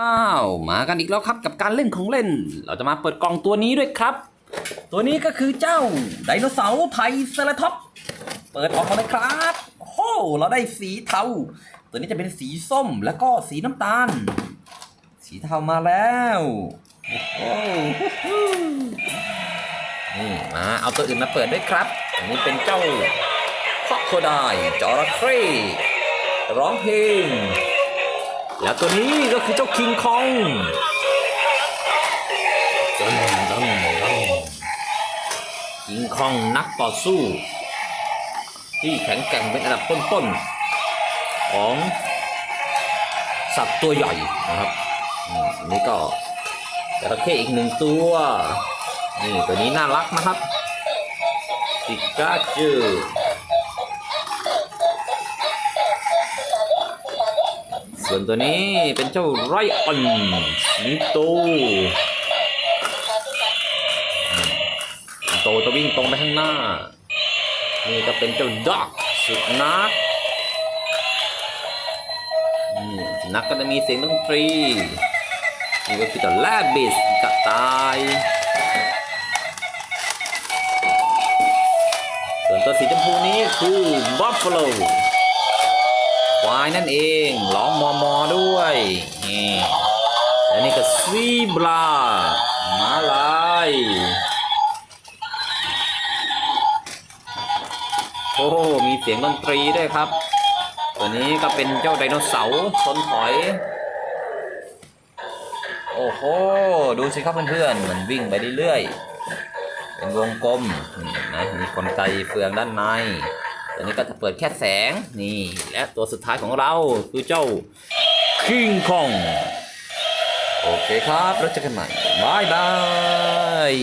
อ้าวมากันอีกแล้วครับกับการเล่นของเล่น เราจะมาเปิดกล่องตัวนี้ด้วยครับ ตัวนี้ก็คือเจ้าไดโนเสาร์ไทเซราท็อปเปิดออกมาเลยครับโอ้เราได้สีเทาตัวนี้จะเป็นสีส้มแล้วก็สีน้ำตาล สีเทามาแล้วโอ้นี่มาเอาตัวอื่นมาเปิดด้วยครับ อันนี้เป็นเจ้าคอกโคไดจระเข้ร้องเพลง แล้วตัวนี้ก็คือเจ้าคิงคองดันดันดันคิงคองนักต่อสู้ ที่แข็งแกร่งเป็นอันดับต้นๆ ของสัตว์ตัวใหญ่นะครับอันนี้ก็จระเข้อีกหนึ่งตัว นี่ตัวนี้น่ารักนะครับปิกาจู ส่วนตัวนี้เป็นเจ้าไรออนสิงโตสิงโตจะวิ่งตรงไปข้างหน้า นี่ก็เป็นเจ้าด็อกสุนัขสุนัขก็จะมีเสียงดนตรี นี่ก็คือเจ้าแลบบิสกระต่าย ส่วนตัวสีชมพูนี้คือบัฟฟาโลายนั่นเองร้องมอมอด้วยนี่และนี่ก็ซีบราม้าลายโอ้มีเสียงดนตรีด้วยครับ ตัวนี้ก็เป็นเจ้าไดโนเสาร์ชนถอย โอ้โห ดูสิครับเพื่อนๆมันวิ่งไปเรื่อยๆเป็นวงกลมนี่นะมีกลไกเฟืองด้านใน ตัวนี้ก็จะเปิดแค่แสงนี่และตัวสุดท้ายของเราคือเจ้าคิงคองโอเคครับแล้วเจอกันใหม่บายบาย